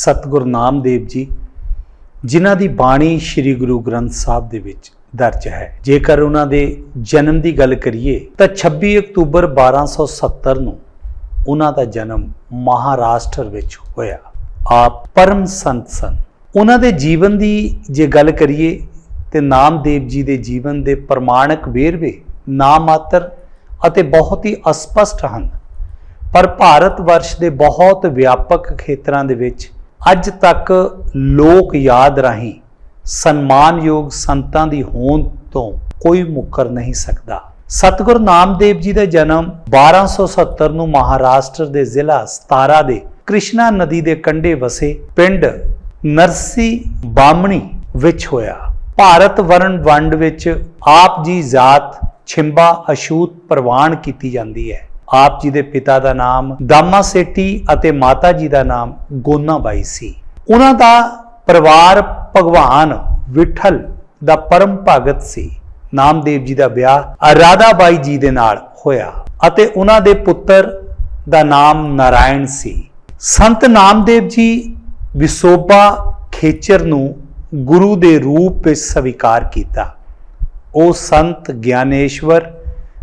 ਸਤਿਗੁਰ ਨਾਮਦੇਵ ਜੀ, ਜਿਨ੍ਹਾਂ ਦੀ ਬਾਣੀ ਸ੍ਰੀ ਗੁਰੂ ਗ੍ਰੰਥ ਸਾਹਿਬ ਦੇ ਵਿੱਚ ਦਰਜ ਹੈ। ਜੇਕਰ ਉਹਨਾਂ ਦੇ ਜਨਮ ਦੀ ਗੱਲ ਕਰੀਏ, ਤਾਂ 26 ਅਕਤੂਬਰ 1270 ਨੂੰ ਉਹਨਾਂ ਦਾ ਜਨਮ ਮਹਾਰਾਸ਼ਟਰ ਵਿੱਚ ਹੋਇਆ। ਆਪ ਪਰਮ ਸੰਤ ਸਨ। ਉਹਨਾਂ ਦੇ ਜੀਵਨ ਦੀ ਜੇ ਗੱਲ ਕਰੀਏ, ਤੇ ਨਾਮਦੇਵ ਜੀ ਦੇ ਜੀਵਨ ਦੇ ਪ੍ਰਮਾਣਕ ਵੇਰਵੇ ਨਾਮਾਤਰ ਅਤੇ ਬਹੁਤ ਹੀ ਅਸਪਸ਼ਟ ਹਨ। ਪਰ ਭਾਰਤ ਵਰਸ਼ ਦੇ ਬਹੁਤ ਵਿਆਪਕ ਖੇਤਰਾਂ ਦੇ ਵਿੱਚ ਅੱਜ ਤੱਕ ਲੋਕ ਯਾਦ ਰਾਹੀਂ ਸਨਮਾਨਯੋਗ ਸੰਤਾਂ ਦੀ ਹੋਂਦ ਤੋਂ ਕੋਈ ਮੁੱਕਰ ਨਹੀਂ ਸਕਦਾ। ਸਤਿਗੁਰ ਨਾਮਦੇਵ ਜੀ ਦਾ ਜਨਮ 1270 ਨੂੰ ਮਹਾਰਾਸ਼ਟਰ ਦੇ ਜ਼ਿਲ੍ਹਾ ਸਤਾਰਾ ਦੇ ਕ੍ਰਿਸ਼ਨਾ ਨਦੀ ਦੇ ਕੰਢੇ ਵਸੇ ਪਿੰਡ ਨਰਸੀ ਬਾਮਣੀ ਵਿੱਚ ਹੋਇਆ। ਭਾਰਤ ਵਰਣ ਵੰਡ ਵਿੱਚ ਆਪ ਜੀ ਜਾਤ ਛਿੰਬਾ ਅਸ਼ੂਤ ਪ੍ਰਵਾਨ ਕੀਤੀ ਜਾਂਦੀ ਹੈ। ਆਪ ਜੀ ਦੇ ਪਿਤਾ ਦਾ ਨਾਮ, ਦਾਮਾ ਸੇਟੀ ਅਤੇ ਮਾਤਾ ਜੀ ਦਾ ਨਾਮ ਗੋਨਾਬਾਈ ਸੀ। ਉਹਨਾਂ ਦਾ ਪਰਿਵਾਰ ਭਗਵਾਨ ਵਿਠਲ ਦਾ ਪਰਮ ਭਗਤ ਸੀ। ਨਾਮਦੇਵ ਜੀ ਦਾ ਵਿਆਹ ਰਾਧਾਬਾਈ ਜੀ ਦੇ ਨਾਲ ਹੋਇਆ ਅਤੇ ਉਹਨਾਂ ਦੇ ਪੁੱਤਰ ਦਾ ਨਾਮ ਨਾਰਾਇਣ ਸੀ। ਸੰਤ ਨਾਮਦੇਵ ਜੀ ਵਿਸੋਬਾ ਖੇਚਰ ਨੂੰ ਗੁਰੂ ਦੇ ਰੂਪ ਵਿੱਚ ਸਵੀਕਾਰ ਕੀਤਾ। ਉਹ ਸੰਤ ਗਿਆਨੇਸ਼ਵਰ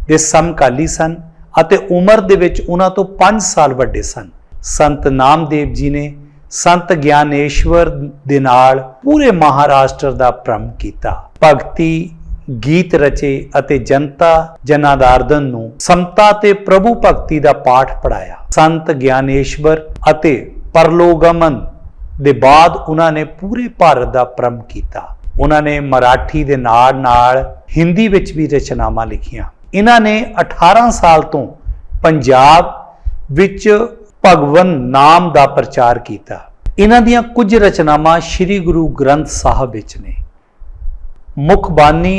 ਦੇ ਸਮਕਾਲੀ ਸਨ। ਅਤੇ ਉਮਰ ਦੇ ਵਿੱਚ ਉਹਨਾਂ ਤੋਂ 5 ਸਾਲ ਵੱਡੇ ਸਨ। ਸੰਤ ਨਾਮਦੇਵ ਜੀ ਨੇ ਸੰਤ ਗਿਆਨੇਸ਼ਵਰ ਦੇ ਨਾਲ ਪੂਰੇ ਮਹਾਰਾਸ਼ਟਰ ਦਾ ਭ੍ਰਮ ਕੀਤਾ। ਭਗਤੀ, ਗੀਤ ਰਚੇ ਅਤੇ ਜਨਤਾ ਜਨਾਦਾਰਦਨ ਨੂੰ ਸਮਤਾ ਤੇ ਪ੍ਰਭੂ ਭਗਤੀ ਦਾ ਪਾਠ ਪੜਾਇਆ ਸੰਤ ਗਿਆਨੇਸ਼ਵਰ ਅਤੇ ਪਰਲੋਗਮਨ ਦੇ ਬਾਅਦ ਉਹਨਾਂ ਨੇ ਪੂਰੇ ਭਾਰਤ ਦਾ ਭ੍ਰਮ ਕੀਤਾ। ਉਹਨਾਂ ਨੇ ਮਰਾਠੀ ਦੇ ਨਾਲ ਨਾਲ ਹਿੰਦੀ ਵਿੱਚ ਵੀ ਰਚਨਾਵਾਂ ਲਿਖੀਆਂ। ਇਹਨਾਂ ਨੇ 18 ਸਾਲ ਤੋਂ ਪੰਜਾਬ ਵਿੱਚ ਭਗਵਨ ਨਾਮ ਦਾ ਪ੍ਰਚਾਰ ਕੀਤਾ। ਇਹਨਾਂ ਦੀਆਂ ਕੁਝ ਰਚਨਾਵਾਂ ਸ੍ਰੀ ਗੁਰੂ ਗ੍ਰੰਥ ਸਾਹਿਬ ਵਿੱਚ ਨੇ। ਮੁੱਖ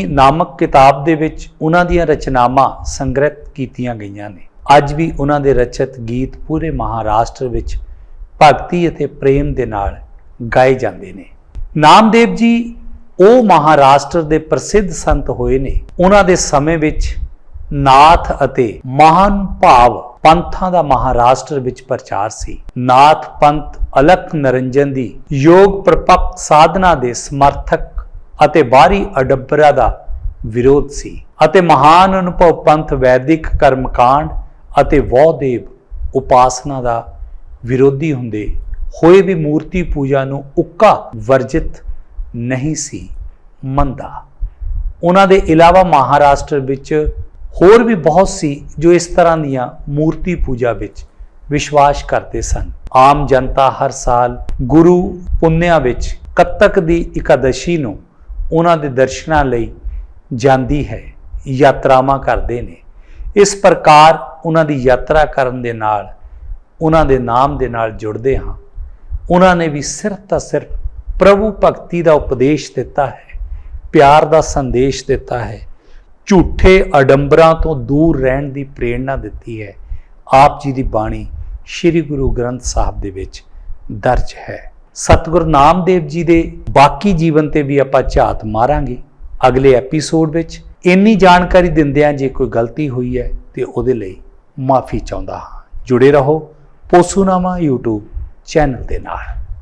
ਨਾਮਕ ਕਿਤਾਬ ਦੇ ਵਿੱਚ ਉਹਨਾਂ ਦੀਆਂ ਰਚਨਾਵਾਂ ਸੰਗ੍ਰਹਿਤ ਕੀਤੀਆਂ ਗਈਆਂ ਨੇ। ਅੱਜ ਵੀ ਉਹਨਾਂ ਦੇ ਰਚਿਤ ਗੀਤ ਪੂਰੇ ਮਹਾਰਾਸ਼ਟਰ ਵਿੱਚ ਭਗਤੀ ਅਤੇ ਪ੍ਰੇਮ ਦੇ ਨਾਲ ਗਾਏ ਜਾਂਦੇ ਨੇ। ਨਾਮਦੇਵ ਜੀ, ਉਹ ਮਹਾਰਾਸ਼ਟਰ ਦੇ ਪ੍ਰਸਿੱਧ ਸੰਤ ਹੋਏ ਨੇ। ਉਹਨਾਂ ਦੇ ਸਮੇਂ ਵਿੱਚ ਨਾਥ ਅਤੇ ਮਹਾਨ ਭਾਵ ਪੰਥਾਂ ਦਾ ਮਹਾਰਾਸ਼ਟਰ ਵਿੱਚ ਪ੍ਰਚਾਰ ਸੀ। ਨਾਥ ਪੰਥ ਅਲਖ ਨਰੰਜਨ ਦੀ ਯੋਗ ਪ੍ਰਪੱਕ ਸਾਧਨਾ ਦੇ ਸਮਰਥਕ ਅਤੇ ਬਾਹਰੀ ਅਡੰਬਰਾ ਦਾ ਵਿਰੋਧ ਸੀ ਅਤੇ ਮਹਾਨ ਅਨੁਭਵ ਪੰਥ ਵੈਦਿਕ ਕਰਮਕਾਂਡ ਅਤੇ ਵੌਦੇਵ ਉਪਾਸਨਾ ਦਾ ਵਿਰੋਧੀ ਹੁੰਦੇ ਹੋਏ ਵੀ ਮੂਰਤੀ ਪੂਜਾ ਨੂੰ ਉੱਕਾ ਵਰਜਿਤ ਨਹੀਂ ਸੀ ਮੰਦਾ ਉਹਨਾਂ ਦੇ ਇਲਾਵਾ ਮਹਾਰਾਸ਼ਟਰ ਵਿੱਚ ਹੋਰ ਵੀ ਬਹੁਤ ਸੀ ਜੋ ਇਸ ਤਰ੍ਹਾਂ ਦੀਆਂ ਮੂਰਤੀ ਪੂਜਾ ਵਿੱਚ ਵਿਸ਼ਵਾਸ ਕਰਦੇ ਸਨ। ਆਮ ਜਨਤਾ ਹਰ ਸਾਲ ਗੁਰੂ ਪੁੰਨਿਆ ਵਿੱਚ ਕੱਤਕ ਦੀ ਇਕਾਦਸ਼ੀ ਨੂੰ ਉਹਨਾਂ ਦੇ ਦਰਸ਼ਨਾਂ ਲਈ ਜਾਂਦੀ ਹੈ, ਯਾਤਰਾਵਾਂ ਕਰਦੇ ਨੇ। ਇਸ ਪ੍ਰਕਾਰ ਉਹਨਾਂ ਦੀ ਯਾਤਰਾ ਕਰਨ ਦੇ ਨਾਲ, ਉਹਨਾਂ ਦੇ ਨਾਮ ਦੇ ਨਾਲ ਜੁੜਦੇ ਹਾਂ। ਉਹਨਾਂ ਨੇ ਵੀ ਸਿਰਫ ਤਾਂ ਸਿਰਫ ਪ੍ਰਭੂ ਭਗਤੀ ਦਾ ਉਪਦੇਸ਼ ਦਿੱਤਾ ਹੈ, ਪਿਆਰ ਦਾ ਸੰਦੇਸ਼ ਦਿੱਤਾ ਹੈ ਝੂਠੇ ਅਡੰਬਰਾਂ ਤੋਂ ਦੂਰ ਰਹਿਣ ਦੀ ਪ੍ਰੇਰਣਾ ਦਿੱਤੀ ਹੈ। ਆਪ ਜੀ ਦੀ ਬਾਣੀ ਸ੍ਰੀ ਗੁਰੂ ਗ੍ਰੰਥ ਸਾਹਿਬ ਦੇ ਵਿੱਚ ਦਰਜ ਹੈ। ਸਤਿਗੁਰ ਨਾਮਦੇਵ ਜੀ ਦੇ ਬਾਕੀ ਜੀਵਨ ਤੇ ਵੀ ਆਪਾਂ ਝਾਤ ਮਾਰਾਂਗੇ। ਅਗਲੇ ਐਪੀਸੋਡ ਵਿੱਚ ਇੰਨੀ ਜਾਣਕਾਰੀ ਦਿੰਦਿਆਂ ਜੇ ਕੋਈ ਗਲਤੀ ਹੋਈ ਹੈ ਤੇ ਉਹਦੇ ਲਈ ਮਾਫੀ ਚਾਹੁੰਦਾ ਹਾਂ। ਜੁੜੇ ਰਹੋ ਪੋਸੂਨਾਮਾ YouTube ਚੈਨਲ ਦੇ ਨਾਲ।